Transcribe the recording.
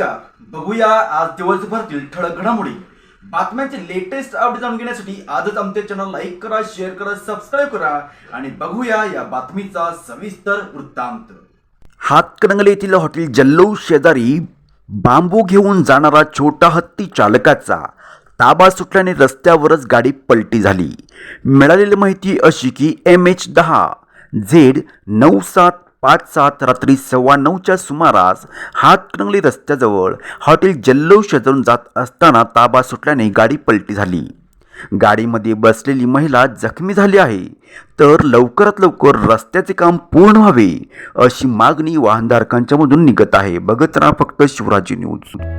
बघूया आज दिवसभरातील ठळक घडामोडी. बातम्यांचे लेटेस्ट अपडेट जाणून घेण्यासाठी आजच आमच्या चॅनल लाईक करा शेअर करा सबस्क्राईब करा आणि बघूया या बातमीचा सविस्तर वृत्तांत. हातकणंगले येथील हॉटेल जल्लो शेजारी बांबू घेऊन जाणारा छोटा हत्ती चालकाचा ताबा सुटल्याने रस्त्यावरच गाडी पलटी झाली. मिळालेली माहिती अशी की एम एच दहा झेड नऊ सात पाच सात रात्री सव्वा नऊच्या सुमारास हातकणंगले रस्त्याजवळ हॉटेल जल्लो शेजारून जात असताना ताबा सुटल्याने गाडी पलटी झाली. गाडीमध्ये बसलेली महिला जखमी झाली आहे. तर लवकरात लवकर रस्त्याचे काम पूर्ण व्हावे अशी मागणी वाहनधारकांच्या मधून निघत आहे. बघत राहा फक्त शिवराजी न्यूज.